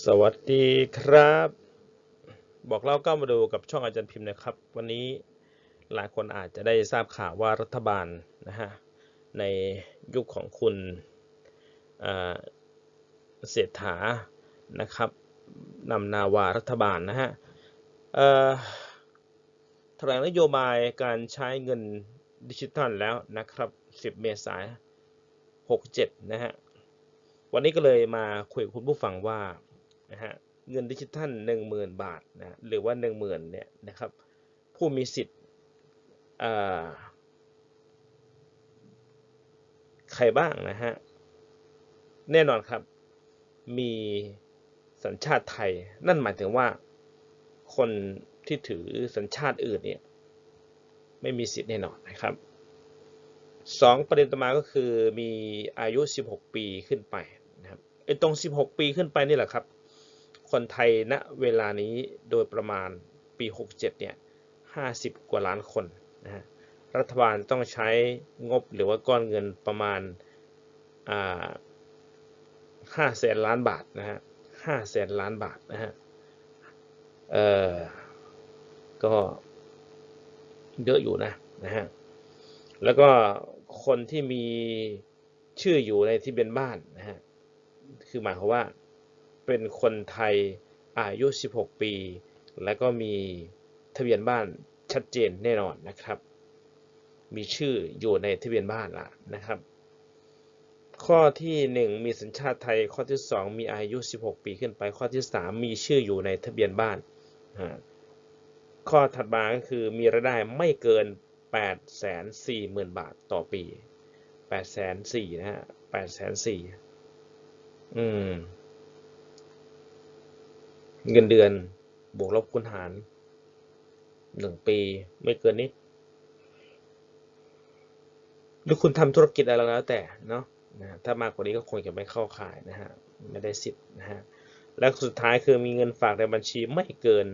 สวัสดีครับ บอกเล่าก็มาดูกับช่องอาจารย์พิมพ์นะครับ วันนี้หลายคนอาจจะได้ทราบข่าวว่ารัฐบาลนะฮะในยุคของคุณเศรษฐานะครับนำนาวารัฐบาลนะฮะแถลงนโยบายการใช้เงินดิจิทัลแล้วนะครับ 10 เมษายน 67 นะฮะวันนี้ก็เลยมาคุยกับคุณผู้ฟังว่า นะฮะเงินดิจิทัลหนึ่งหมื่นบาทนะหรือว่าหนึ่งหมื่นเนี่ยนะครับผู้มีสิทธิ์ใครบ้างนะฮะแน่นอนครับมีสัญชาติไทย นั่นหมายถึงว่าคนที่ถือสัญชาติอื่นเนี่ยไม่มีสิทธิ์แน่นอนนะครับสองประเด็นต่อมาก็คือมีอายุ 16 ปีขึ้นไปนะครับไอ้ตรง 16 ปีขึ้นไปนี่แหละครับ คนไทยณเวลานี้โดยประมาณปี 67 เนี่ย 50 กว่าล้านคนนะฮะ รัฐบาลต้องใช้งบหรือว่าก้อนเงินประมาณอ่า5แสนล้านบาทนะฮะ5แสนล้านบาทนะฮะ เออก็เยอะอยู่นะนะฮะ แล้วก็คนที่มีชื่ออยู่ในที่เป็นบ้านนะฮะ คือหมายความว่า เป็นคนไทยอายุ 16 ปี แล้วก็มีทะเบียนบ้านชัดเจนแน่นอนนะครับ มีชื่ออยู่ในทะเบียนบ้านละนะครับ ข้อที่ 1 มีสัญชาติไทย ข้อที่ 2 มีอายุ 16 ปีขึ้นไป ข้อที่ 3 มีชื่ออยู่ในทะเบียนบ้าน ข้อถัดมาก็คือมีรายได้ไม่เกิน 840,000 บาทต่อปี 8 4 0 0 0นะฮะ8 4 0 0 0อืม เงินเดือน บวกลบคูณหารหนึ่งปีไม่เกินนี้หรือคุณทำธุรกิจอะไรแล้วแต่เนาะนะถ้ามากกว่านี้ก็คงจะไม่เข้าข่ายนะฮะไม่ได้สิทธิ์นะฮะและสุดท้ายคือมีเงินฝากในบัญชีไม่เกิน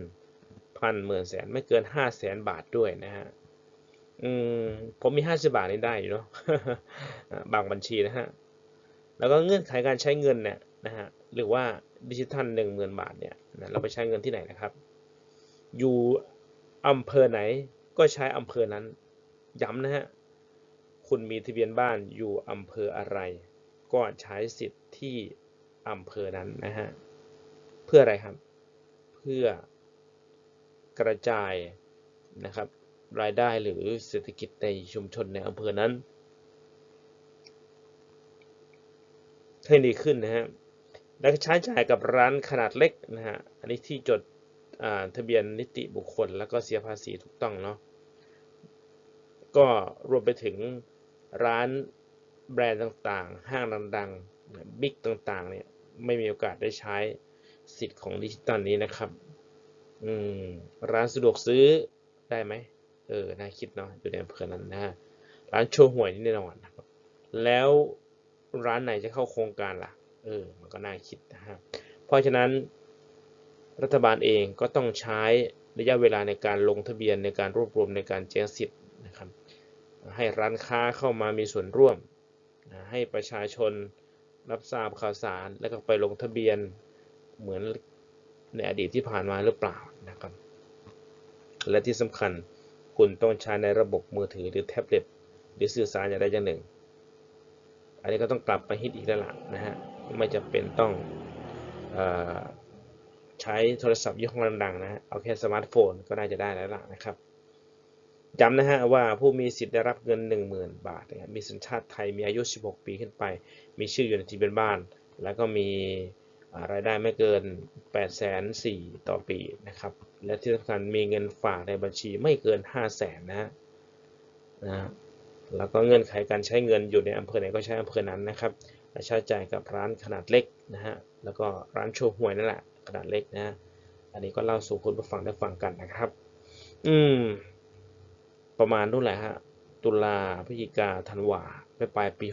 พันหมื่นแสนไม่เกินห้าแสนบาทด้วยนะฮะอืมผมมีห้าสิบาทนี่ได้อยู่เนาะบางบัญชีนะฮะแล้วก็เงื่อนไขการใช้เงินเนี่ย นะฮะหรือว่าดิจิทัลหนึ่งหมื่นบาทเนี่ยนะเราไปใช้เงินที่ไหนนะครับ อยู่อำเภอไหนก็ใช้อำเภอนั้น ย้ำนะฮะคุณมีทะเบียนบ้านอยู่อำเภออะไร ก็ใช้สิทธิ์ที่อำเภอนั้นนะฮะเพื่ออะไรครับ เพื่อกระจายนะครับรายได้หรือเศรษฐกิจในชุมชนในอำเภอนั้น ให้ดีขึ้นนะฮะ และใช้จ่ายกับร้านขนาดเล็กนะฮะ อันนี้ที่จดทะเบียนนิติบุคคล แล้วก็เสียภาษีถูกต้องเนาะ ก็รวมไปถึงร้านแบรนด์ต่างๆ ห้างดังๆ บิ๊กต่างๆ เนี่ย ไม่มีโอกาสได้ใช้สิทธิ์ของดิจิตอลนี้นะครับอืมร้านสะดวกซื้อได้ไหม เออ น่าคิดเนาะ อยู่ในอำเภอนั้นนะฮะ ร้านโชว์หวยนี่แน่นอนนะครับแล้วร้านไหนจะเข้าโครงการล่ะ เออมันก็น่าคิดนะฮะเพราะฉะนั้นรัฐบาลเองก็ต้องใช้ระยะเวลาในการลงทะเบียนในการรวบรวมในการแจ้งสิทธิ์นะครับให้ร้านค้าเข้ามามีส่วนร่วม ให้ประชาชนรับทราบข่าวสารแล้วก็ไปลงทะเบียนเหมือนในอดีตที่ผ่านมาหรือเปล่านะครับ และที่สำคัญคุณต้องใช้ในระบบมือถือหรือแท็บเล็ตหรือสื่อสารอย่างใดอย่างหนึ่ง อันนี้ก็ต้องกลับไปฮิตอีกแล้วล่ะนะฮะ ไม่จำเป็นต้องอใช้โทรศัพท์ยี่ห้อดังๆนะเอาแค่สมาร์ทโฟนก็น่าจะได้แล้วล่ะนะครับย้ำนะฮะว่าผู้มีสิทธิ์ได้รับเงิน 10,000 บาทนะมีสัญชาติไทยมีอายุ 16 ปีขึ้นไป มีชื่ออยู่ในทะเบียนบ้าน แล้วก็มีรายได้ไม่เกิน 8 4 0 0 0ต่อปีนะครับ และที่สำคัญมีเงินฝากในบัญชีไม่เกิน 5 0 0 0 0นนะฮะนะ แล้วก็เงื่อนไขการใช้เงินอยู่ในอำเภอไหนก็ใช้อำเภอนั้นนะครับใช้จ่ายกับร้านขนาดเล็กนะฮะแล้วก็ร้านโชว์หวยนั่นแหละขนาดเล็กนะอันนี้ก็เล่าสู่คุณผู้ฟังได้ฟังกันนะครับ อืม ประมาณนู่นแหละฮะตุลาพฤศจิกาธันวาไปปลายปี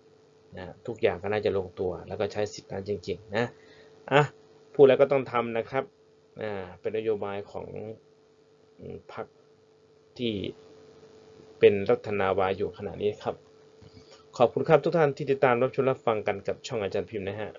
67นะทุกอย่างก็น่าจะลงตัว แล้วก็ใช้สิทธิ์นั้นจริง ๆ นะอะพูดแล้วก็ต้องทำนะครับอ่าเป็นนโยบายของพรรคที่ เป็นรัฐนาวาอยู่ขณะนี้ครับ ขอบคุณครับทุกท่านที่ติดตามรับชมรับฟังกันกับช่องอาจารย์พิมพ์นะฮะ